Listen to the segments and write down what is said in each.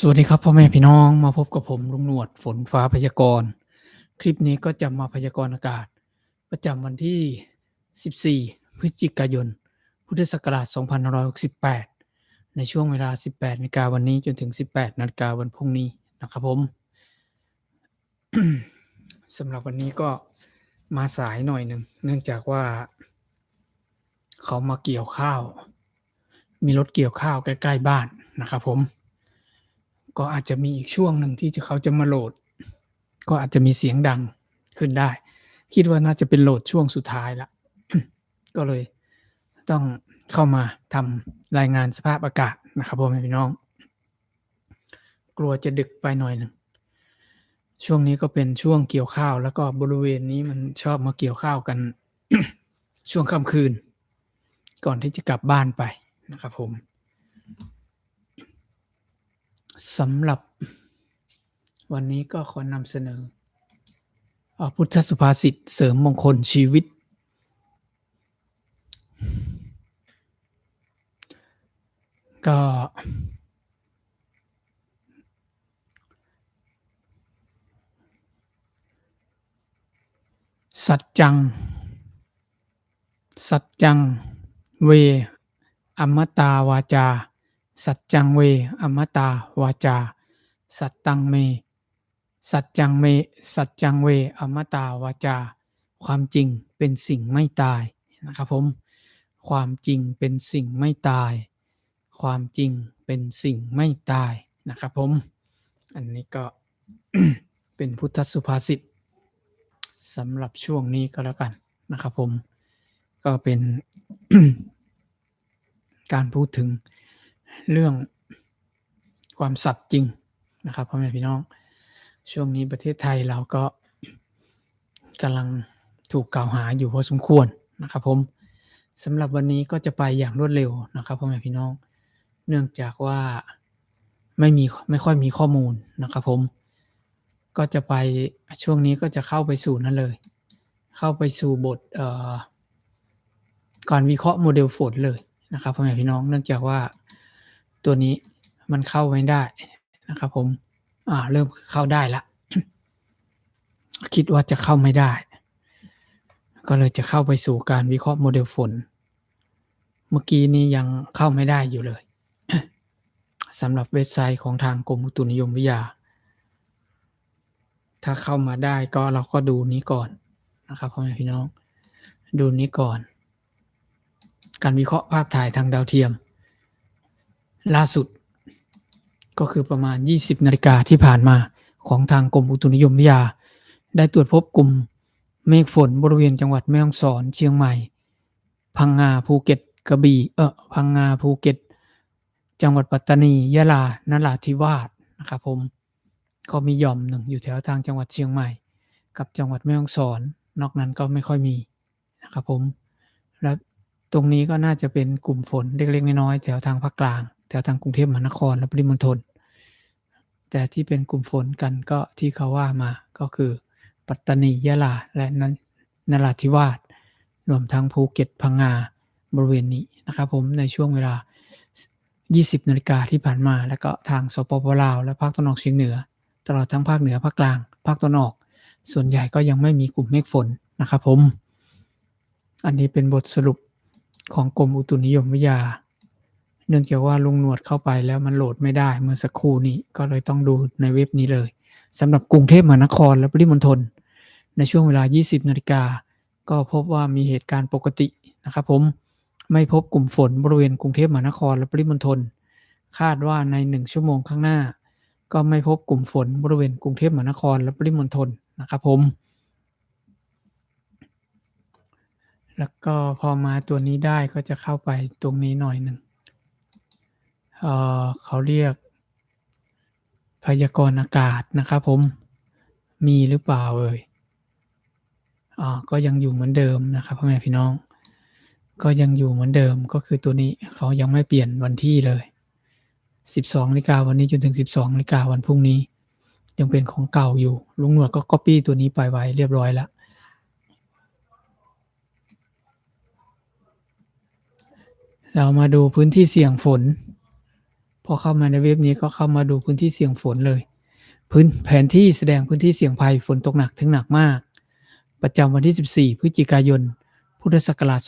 สวัสดีครับพ่อแม่พี่น้องมาพบกับผมลุงหนวดฝนฟ้าพยากรณ์คลิปนี้ก็จะมาพยากรณ์อากาศ ประจำวันที่ 14 พฤศจิกายน พุทธศักราช 2568 ในช่วงเวลา 18นาฬิกาวันนี้จนถึง 18นาฬิกาวันพรุ่งนี้นะครับผมสำหรับวันนี้ก็มาสายหน่อยหนึ่งเนื่องจากว่า เขามาเกี่ยวข้าว มีรถเกี่ยวข้าวใกล้ๆบ้านนะครับผม ก็อาจจะมีอีกช่วงหนึ่งที่เขาจะมาโหลด ก็อาจจะมีเสียงดังขึ้นได้ คิดว่าน่าจะเป็นโหลดช่วงสุดท้ายละก็เลยต้องเข้ามาทำรายงานสภาพอากาศนะครับพ่อแม่พี่น้อง กลัวจะดึกไปหน่อยหนึ่งช่วงนี้ก็เป็นช่วงเกี่ยวข้าว แล้วก็บริเวณนี้มันชอบมาเกี่ยวข้าวกัน ช่วงค่ำคืน ก่อนที่จะกลับบ้านไปนะครับผม สำหรับวันนี้ก็ขอนำเสนอ พุทธสุภาษิตเสริมมงคลชีวิต ก็ สัจจัง สัจจัง เว อมตาวาจา สัจจังเว อมตาวาจา สัตตังเม สัจจังเม สัจจังเว อมตาวาจา ความจริงเป็นสิ่งไม่ตายนะครับผม ความจริงเป็นสิ่งไม่ตาย ความจริงเป็นสิ่งไม่ตายนะครับผม อันนี้ก็เป็นพุทธสุภาษิตสำหรับช่วงนี้ก็แล้วกันนะครับผม ก็เป็นการพูดถึง เรื่องความสัตย์จริงนะครับพ่อแม่พี่น้อง ช่วงนี้ประเทศไทยเราก็กำลังถูกกล่าวหาอยู่พอสมควรนะครับผมสำหรับวันนี้ก็จะไปอย่างรวดเร็วนะครับพ่อแม่พี่น้อง เนื่องจากว่าไม่มีไม่ค่อยมีข้อมูลนะครับผม ก็จะไปช่วงนี้ก็จะเข้าไปสู่นั่นเลย เข้าไปสู่บทเอ่อการวิเคราะห์โมเดลฝนเลยนะครับพ่อแม่พี่น้อง เนื่องจากว่า ตัวนี้มันเข้าไม่ได้นะครับผมอ่าเริ่มเข้าได้ละคิดว่าจะเข้าไม่ได้ ก็เลยจะเข้าไปสู่การวิเคราะห์โมเดลฝน เมื่อกี้นี้ยังเข้าไม่ได้อยู่เลยสำหรับเว็บไซต์ของทางกรมอุตุนิยมวิทยา ถ้าเข้ามาได้ก็เราก็ดูนี้ก่อนนะครับพ่อแม่พี่น้อง ดูนี้ก่อน การวิเคราะห์ภาพถ่ายทางดาวเทียม ล่าสุด ก็คือประมาณ 20นาฬิกาที่ผ่านมาของทางกรมอุตุนิยมวิทยา ได้ตรวจพบกลุ่มเมฆฝนบริเวณจังหวัดแม่ฮ่องสอน เชียงใหม่ พังงาภูเก็ตกระบี่เออพังงาภูเก็ต จังหวัดปัตตานียะลานราธิวาสนะครับผมก็มีหย่อมหนึ่งอยู่แถวทางจังหวัดเชียงใหม่ กับจังหวัดแม่ฮ่องสอน นอกนั้นก็ไม่ค่อยมีนะครับผมแล้วตรงนี้ก็น่าจะเป็นกลุ่มฝนเล็กๆน้อยๆแถวทางภาคกลาง แถวทางกรุงเทพมหานครและปริมณฑลแต่ที่เป็นกลุ่มฝนกันก็ที่เขาว่ามาก็คือ ปัตตานียะลาและนั้นนราธิวาสรวมทั้งภูเก็ตพังงาบริเวณนี้นะครับผมในช่วงเวลา 20นาฬิกาที่ผ่านมา แล้วก็ทางสปปลาว และภาคตะวันออกเฉียงเหนือ ตลอดทั้งภาคเหนือภาคกลาง ภาคตะวันออก ส่วนใหญ่ก็ยังไม่มีกลุ่มเมฆฝนนะครับผม อันนี้เป็นบทสรุปของกรมอุตุนิยมวิทยา เนื่องจากว่าลุงหนวดเข้าไปแล้วมันโหลดไม่ได้เมื่อสักครู่นี้ก็เลยต้องดูในเว็บนี้เลยสำหรับกรุงเทพมหานครและปริมณฑลในช่วงเวลา 20 นาฬิกา ก็พบว่ามีเหตุการณ์ปกตินะครับผมไม่พบกลุ่มฝนบริเวณกรุงเทพมหานครและปริมณฑลคาดว่าใน 1 ชั่วโมงข้างหน้า ก็ไม่พบกลุ่มฝนบริเวณกรุงเทพมหานครและปริมณฑลนะครับผม แล้วก็พอมาตัวนี้ได้ก็จะเข้าไปตรงนี้หน่อยหนึ่ง เอ่อเขาเรียก พยากรณ์อากาศนะครับผมมีหรือเปล่าเอ่ยอ่าก็ยังอยู่เหมือนเดิมนะครับพ่อแม่พี่น้อง ก็ยังอยู่เหมือนเดิมก็คือตัวนี้เขายังไม่เปลี่ยนวันที่เลย 12นาฬิกาวันนี้จนถึง 12นาฬิกาวันพรุ่งนี้ ยังเป็นของเก่าอยู่ ลุงหนวดก็ copy ตัวนี้ไปไว้เรียบร้อยแล้วเรามาดูพื้นที่เสี่ยงฝน พอเข้ามาในเว็บนี้ก็เข้ามาดูพื้นที่เสี่ยงฝนเลย พื้นแผนที่แสดงพื้นที่เสี่ยงภัยฝนตกหนักถึงหนักมาก ประจำวันที่ 14 พฤศจิกายน พุทธศักราช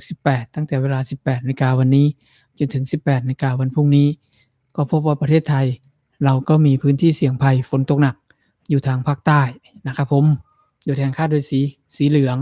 2518 ตั้งแต่เวลา 18นาฬิกาวันนี้ จนถึง 18นาฬิกาวันพรุ่งนี้ ก็พบว่าประเทศไทย เราก็มีพื้นที่เสี่ยงภัยฝนตกหนักอยู่ทางภาคใต้นะครับผม โดยแทนค่าโดยสีสีเหลือง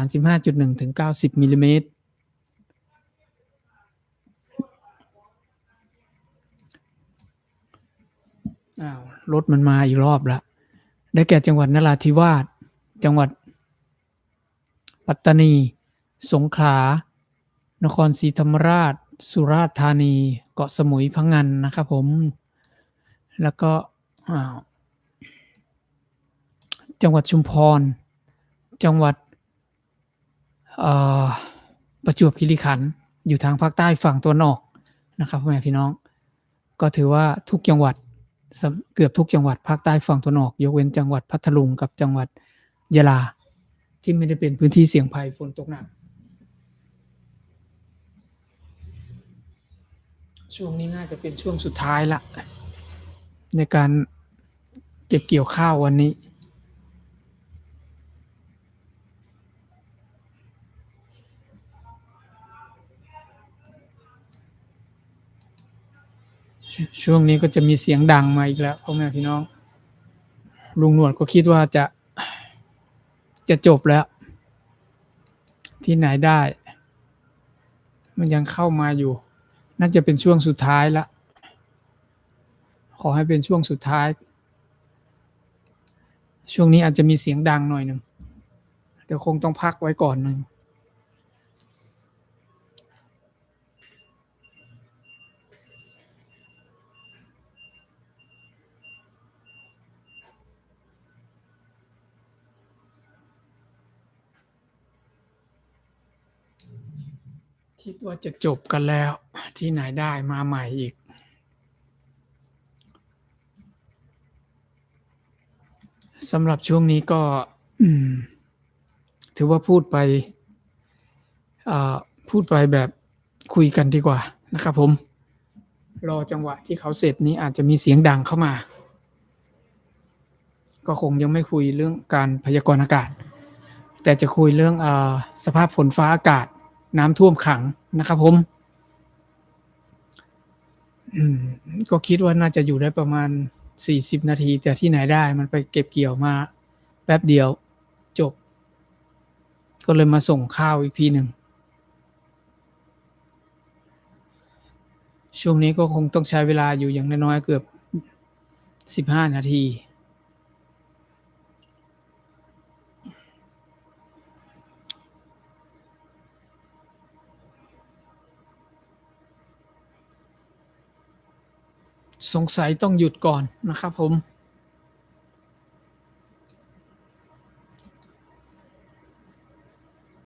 35.1ถึง90มิลลิเมตร อ้าวรถมันมาอีกรอบละได้แก่จังหวัดนราธิวาส จังหวัด ปัตตานี สงขลา นครศรีธรรมราช สุราษฎร์ธานี เกาะสมุยพังงานนะครับผม แล้วก็อ้าวจังหวัดชุมพร จังหวัดประจวบคีรีขันธ์อยู่ทางภาคใต้ฝั่งตัวนออกนะครับพ่อแม่พี่น้อง ก็ถือว่าทุกจังหวัด เกือบทุกจังหวัดภาคใต้ฝั่งตะวันออก ยกเว้นจังหวัดพัทลุงกับจังหวัดยะลา ที่ไม่ได้เป็นพื้นที่เสี่ยงภัยฝนตกหนัก ช่วงนี้น่าจะเป็นช่วงสุดท้ายละ ในการเก็บเกี่ยวข้าววันนี้ ช่วงนี้ก็จะมีเสียงดังมาอีกแล้วพ่อแม่พี่น้อง ลุงหนวดก็คิดว่าจะจะจบแล้ว ที่ไหนได้ มันยังเข้ามาอยู่ น่าจะเป็นช่วงสุดท้ายละ ขอให้เป็นช่วงสุดท้าย ช่วงนี้อาจจะมีเสียงดังหน่อยหนึ่งเดี๋ยวคงต้องพักไว้ก่อนหนึ่ง คิดว่าจะจบกันแล้ว ที่ไหนได้มาใหม่อีก สำหรับช่วงนี้ก็ถือว่าพูดไปพูดไปแบบคุยกันดีกว่านะครับผม รอจังหวะที่เขาเสร็จนี้อาจจะมีเสียงดังเข้ามา ก็คงยังไม่คุยเรื่องการพยากรณ์อากาศ แต่จะคุยเรื่องอสภาพฝนฟ้าอากาศ น้ำท่วมขังนะครับผมอืมก็คิดว่าน่าจะอยู่ได้ประมาณสี่สิบนาที แต่ที่ไหนได้มันไปเก็บเกี่ยวมาแป๊บเดียวจบ ก็เลยมาส่งข้าวอีกทีหนึ่ง ช่วงนี้ก็คงต้องใช้เวลาอยู่อย่างน้อยๆเกือบสิบห้านาที สงสัยต้องหยุดก่อนนะครับผม